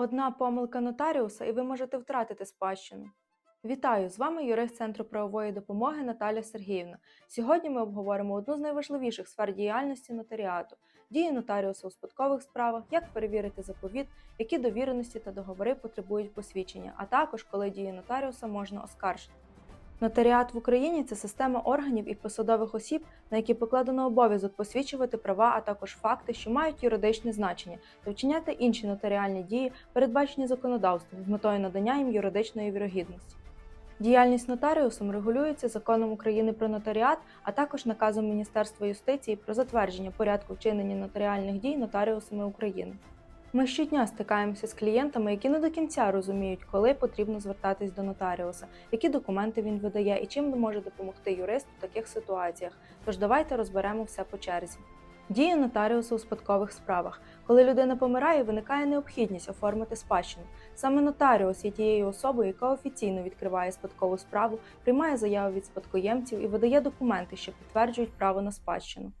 Одна помилка нотаріуса, і ви можете втратити спадщину. Вітаю! З вами юрист Центру правової допомоги Наталя Сергіївна. Сьогодні ми обговоримо одну з найважливіших сфер діяльності нотаріату дії нотаріуса у спадкових справах, як перевірити заповіт, які довіреності та договори потребують посвідчення, а також коли дії нотаріуса можна оскаржити. Нотаріат в Україні це система органів і посадових осіб, на які покладено обов'язок посвідчувати права, а також факти, що мають юридичне значення, та вчиняти інші нотаріальні дії, передбачені законодавством, з метою надання їм юридичної вірогідності. Діяльність нотаріусом регулюється законом України про нотаріат, а також наказом Міністерства юстиції про затвердження порядку вчинення нотаріальних дій нотаріусами України. Ми щодня стикаємося з клієнтами, які не до кінця розуміють, коли потрібно звертатись до нотаріуса, які документи він видає і чим може допомогти юрист у таких ситуаціях. Тож давайте розберемо все по черзі. Дії нотаріуса у спадкових справах. Коли людина помирає, виникає необхідність оформити спадщину. Саме нотаріус є тією особою, яка офіційно відкриває спадкову справу, приймає заяви від спадкоємців і видає документи, що підтверджують право на спадщину.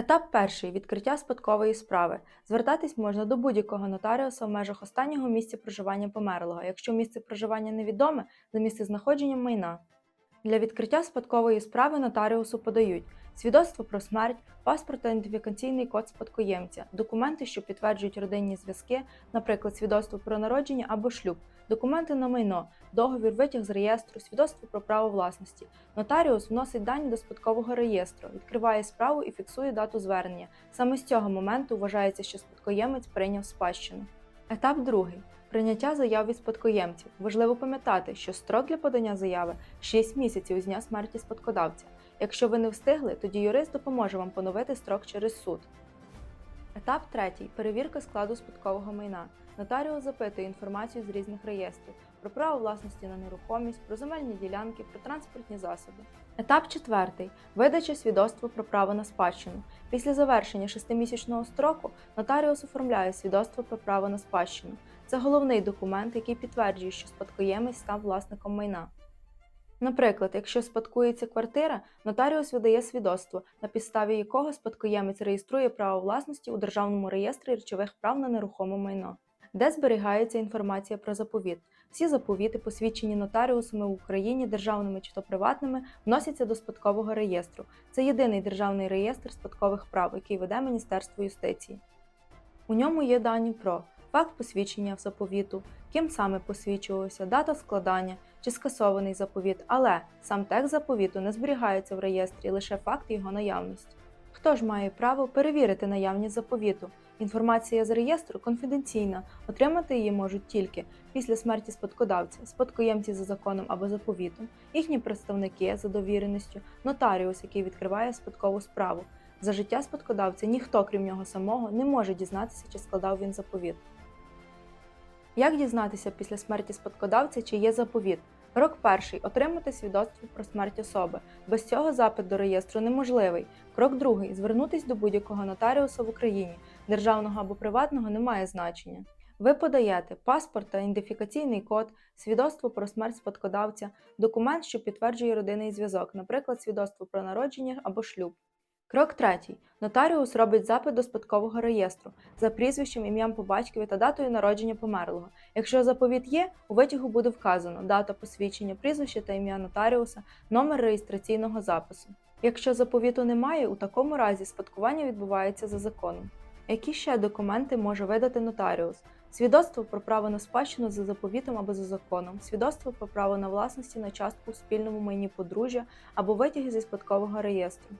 Етап перший відкриття спадкової справи. Звертатись можна до будь-якого нотаріуса в межах останнього місця проживання померлого, якщо місце проживання невідоме за місцезнаходженням майна. Для відкриття спадкової справи нотаріусу подають свідоцтво про смерть, паспорт та ідентифікаційний код спадкоємця, документи, що підтверджують родинні зв'язки, наприклад, свідоцтво про народження або шлюб, документи на майно, договір, витяг з реєстру, свідоцтво про право власності. Нотаріус вносить дані до спадкового реєстру, відкриває справу і фіксує дату звернення. Саме з цього моменту вважається, що спадкоємець прийняв спадщину. Етап другий. Прийняття заяв від спадкоємців. Важливо пам'ятати, що строк для подання заяви 6 місяців з дня смерті спадкодавця. Якщо ви не встигли, тоді юрист допоможе вам поновити строк через суд. Етап третій. Перевірка складу спадкового майна. Нотаріус запитує інформацію з різних реєстрів про право власності на нерухомість, про земельні ділянки, про транспортні засоби. Етап четвертий. Видача свідоцтва про право на спадщину. Після завершення шестимісячного строку нотаріус оформляє свідоцтво про право на спадщину. Це головний документ, який підтверджує, що спадкоємець став власником майна. Наприклад, якщо спадкується квартира, нотаріус видає свідоцтво, на підставі якого спадкоємець реєструє право власності у Державному реєстрі речових прав на нерухоме майно, де зберігається інформація про заповіт. Всі заповіти, посвідчені нотаріусами в Україні, державними чи то приватними, вносяться до спадкового реєстру. Це єдиний державний реєстр спадкових прав, який веде Міністерство юстиції. У ньому є дані про факт посвідчення в заповіту, ким саме посвідчувався, дата складання чи скасований заповіт, але сам текст заповіту не зберігається в реєстрі, лише факт його наявності. Хто ж має право перевірити наявність заповіту? Інформація з реєстру конфіденційна, отримати її можуть тільки після смерті спадкодавця, спадкоємці за законом або заповітом, їхні представники за довіреністю, нотаріус, який відкриває спадкову справу. За життя спадкодавця ніхто, крім нього самого, не може дізнатися, чи складав він заповіт. Як дізнатися після смерті спадкодавця, чи є заповіт? Крок перший отримати свідоцтво про смерть особи. Без цього запит до реєстру неможливий. Крок другий звернутися до будь-якого нотаріуса в Україні, державного або приватного не має значення. Ви подаєте паспорт та ідентифікаційний код, свідоцтво про смерть спадкодавця, документ, що підтверджує родинний зв'язок, наприклад, свідоцтво про народження або шлюб. Крок третій. Нотаріус робить запит до спадкового реєстру за прізвищем, ім'ям по батькові та датою народження померлого. Якщо заповіт є, у витягу буде вказано дата посвідчення, прізвище та ім'я нотаріуса, номер реєстраційного запису. Якщо заповіту немає, у такому разі спадкування відбувається за законом. Які ще документи може видати нотаріус? Свідоцтво про право на спадщину за заповітом або за законом, свідоцтво про право на власності на частку в спільному майні подружжя або витяги зі спадкового реєстру.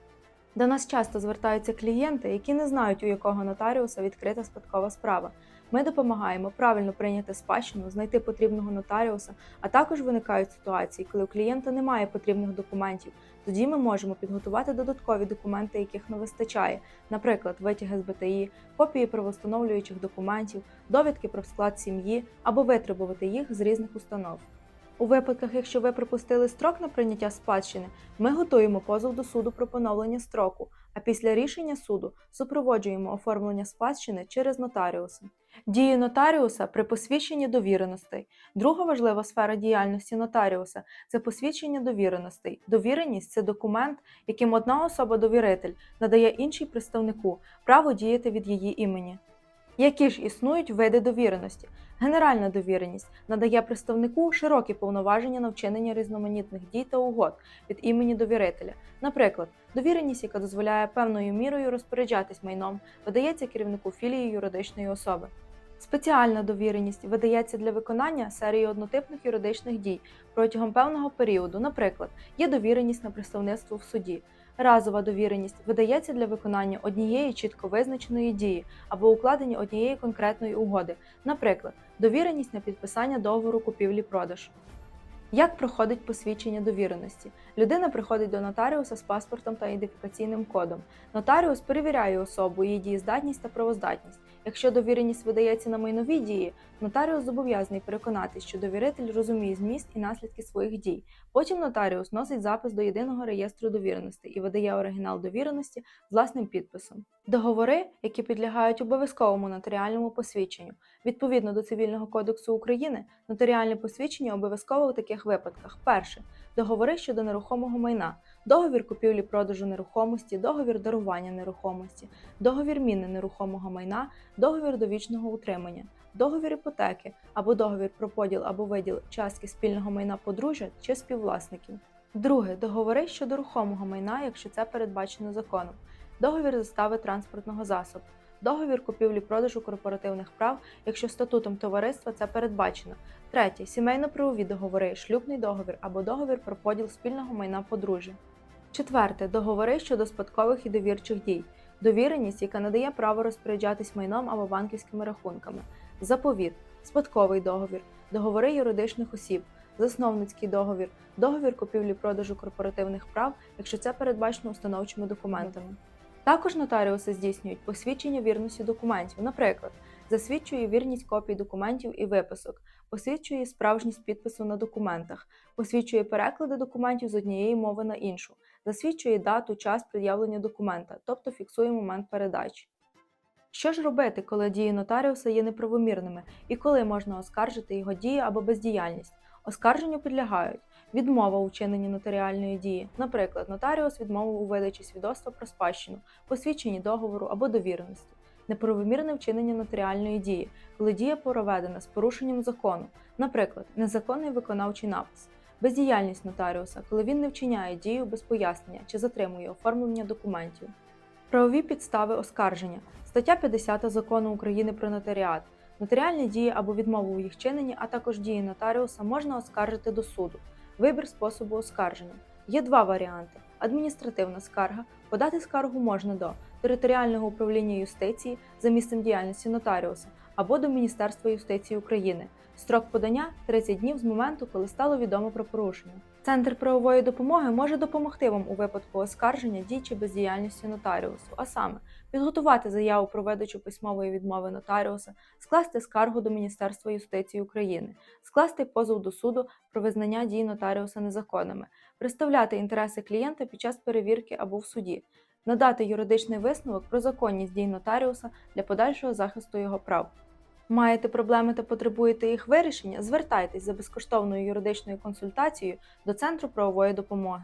До нас часто звертаються клієнти, які не знають, у якого нотаріуса відкрита спадкова справа. Ми допомагаємо правильно прийняти спадщину, знайти потрібного нотаріуса, а також виникають ситуації, коли у клієнта немає потрібних документів. Тоді ми можемо підготувати додаткові документи, яких не вистачає, наприклад, витяги з БТІ, копії правостановлюючих документів, довідки про склад сім'ї або витребувати їх з різних установ. У випадках, якщо ви пропустили строк на прийняття спадщини, ми готуємо позов до суду про поновлення строку, а після рішення суду супроводжуємо оформлення спадщини через нотаріуса. Дії нотаріуса при посвідченні довіреностей. Друга важлива сфера діяльності нотаріуса це посвідчення довіреностей. Довіреність це документ, яким одна особа-довіритель надає іншій представнику право діяти від її імені. Які ж існують види довіреності? Генеральна довіреність надає представнику широкі повноваження на вчинення різноманітних дій та угод від імені довірителя. Наприклад, довіреність, яка дозволяє певною мірою розпоряджатись майном, видається керівнику філії юридичної особи. Спеціальна довіреність видається для виконання серії однотипних юридичних дій протягом певного періоду. Наприклад, є довіреність на представництво в суді. Разова довіреність видається для виконання однієї чітко визначеної дії або укладення однієї конкретної угоди, наприклад, довіреність на підписання договору купівлі-продажу. Як проходить посвідчення довіреності? Людина приходить до нотаріуса з паспортом та ідентифікаційним кодом. Нотаріус перевіряє особу, її дієздатність та правоздатність. Якщо довіреність видається на майнові дії, нотаріус зобов'язаний переконатись, що довіритель розуміє зміст і наслідки своїх дій. Потім нотаріус носить запис до єдиного реєстру довіреностей і видає оригінал довіреності власним підписом. Договори, які підлягають обов'язковому нотаріальному посвідченню. Відповідно до Цивільного кодексу України, нотаріальне посвідчення обов'язково у таких випадках: перше договори щодо нерухомого майна, договір купівлі-продажу нерухомості, договір дарування нерухомості, договір міни нерухомого майна, договір довічного утримання, договір іпотеки або договір про поділ або виділ частки спільного майна подружжя чи співвласників. Друге договори щодо рухомого майна, якщо це передбачено законом, договір застави транспортного засобу. Договір купівлі-продажу корпоративних прав, якщо статутом товариства це передбачено. Третє сімейно-правові договори, шлюбний договір або договір про поділ спільного майна подружжя. Четверте договори щодо спадкових і довірчих дій. Довіреність, яка надає право розпоряджатись майном або банківськими рахунками. Заповіт, спадковий договір, договори юридичних осіб, засновницький договір, договір купівлі-продажу корпоративних прав, якщо це передбачено установчими документами. Також нотаріуси здійснюють посвідчення вірності документів, наприклад, засвідчує вірність копій документів і виписок, посвідчує справжність підпису на документах, посвідчує переклади документів з однієї мови на іншу, засвідчує дату, час пред'явлення документа, тобто фіксує момент передачі. Що ж робити, коли дії нотаріуса є неправомірними і коли можна оскаржити його дії або бездіяльність? Оскарженню підлягають відмова у вчиненні нотаріальної дії, наприклад, нотаріус відмовив у видачі свідоцтва про спадщину, посвідченні договору або довіреності, неправомірне вчинення нотаріальної дії, коли дія проведена з порушенням закону, наприклад, незаконний виконавчий напис, бездіяльність нотаріуса, коли він не вчиняє дію без пояснення чи затримує оформлення документів. Правові підстави оскарження. Стаття 50 Закону України про нотаріат. Нотаріальні дії або відмову у їх чиненні, а також дії нотаріуса можна оскаржити до суду. Вибір способу оскарження. Є два варіанти: адміністративна скарга. Подати скаргу можна до територіального управління юстиції за місцем діяльності нотаріуса або до Міністерства юстиції України. Строк подання 30 днів з моменту, коли стало відомо про порушення. Центр правової допомоги може допомогти вам у випадку оскарження дій чи бездіяльності нотаріусу, а саме підготувати заяву про видачу письмової відмови нотаріуса, скласти скаргу до Міністерства юстиції України, скласти позов до суду про визнання дій нотаріуса незаконними, представляти інтереси клієнта під час перевірки або в суді, надати юридичний висновок про законність дій нотаріуса для подальшого захисту його прав. Маєте проблеми та потребуєте їх вирішення? Звертайтесь за безкоштовною юридичною консультацією до Центру правової допомоги.